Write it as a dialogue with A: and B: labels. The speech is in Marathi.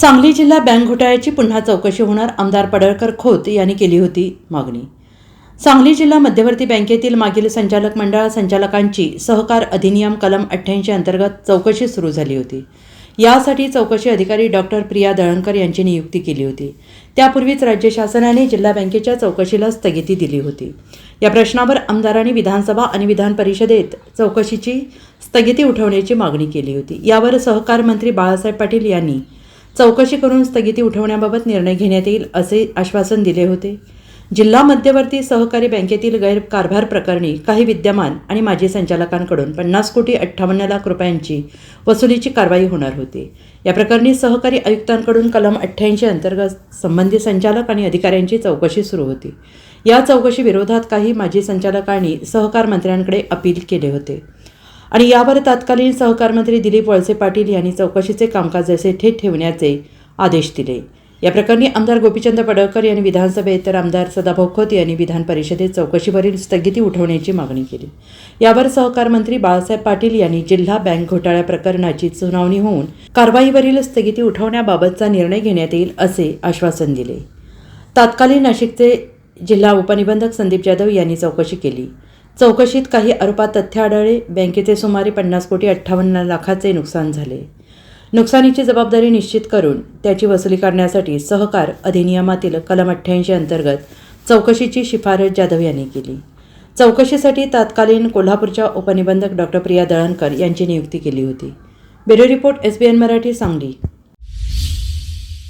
A: सांगली जिल्हा बँक घोटाळ्याची पुन्हा चौकशी होणार आमदार पडळकर खोत यांनी केली होती मागणी. सांगली जिल्हा मध्यवर्ती बँकेतील मागील संचालक मंडळ संचालकांची सहकार अधिनियम कलम अठ्ठ्याऐंशी अंतर्गत चौकशी सुरू झाली होती. यासाठी चौकशी अधिकारी डॉक्टर प्रिया दळणकर यांची नियुक्ती केली होती. त्यापूर्वीच राज्य शासनाने जिल्हा बँकेच्या चौकशीला स्थगिती दिली होती. या प्रश्नावर आमदारांनी विधानसभा आणि विधान परिषदेत चौकशीची स्थगिती उठवण्याची मागणी केली होती. यावर सहकार मंत्री बाळासाहेब पाटील यांनी चौकशी करून स्थगिती उठवण्याबाबत निर्णय घेण्यात येईल असे आश्वासन दिले होते. जिल्हा मध्यवर्ती सहकारी बँकेतील गैरकारभार प्रकरणी काही विद्यमान आणि माजी संचालकांकडून पन्नास कोटी अठ्ठावन्न लाख रुपयांची वसुलीची कारवाई होणार होती. या प्रकरणी सहकारी आयुक्तांकडून कलम अठ्ठ्याऐंशी अंतर्गत संबंधित संचालक आणि अधिकाऱ्यांची चौकशी सुरू होती. या चौकशी विरोधात काही माजी संचालकांनी सहकार मंत्र्यांकडे अपील केले होते. आणि यावर तत्कालीन सहकार मंत्री दिलीप वळसे पाटील यांनी चौकशीचे कामकाज असे थेट ठेवण्याचे आदेश दिले. या प्रकरणी आमदार गोपीचंद पडळकर यांनी विधानसभेत तर आमदार सदाभाऊ खोत यांनी विधान परिषदेत चौकशीवरील स्थगिती उठवण्याची मागणी केली. यावर सहकार मंत्री बाळासाहेब पाटील यांनी जिल्हा बँक घोटाळ्या प्रकरणाची सुनावणी होऊन कारवाईवरील स्थगिती उठवण्याबाबतचा निर्णय घेण्यात येईल असे आश्वासन दिले. तात्कालीन नाशिकचे जिल्हा उपनिबंधक संदीप जाधव यांनी चौकशी केली. चौकशीत काही आरोपात तथ्य आढळले बँकेचे सुमारे पन्नास कोटी अठ्ठावन्न लाखाचे नुकसान झाले. नुकसानीची जबाबदारी निश्चित करून त्याची वसुली करण्यासाठी सहकार अधिनियमातील कलम अठ्ठ्याऐंशी अंतर्गत चौकशीची शिफारस जाधव यांनी केली. चौकशीसाठी तत्कालीन कोल्हापूरच्या उपनिबंधक डॉक्टर प्रिया दळणकर यांची नियुक्ती केली होती. Bureau report S B N Marathi Sangli.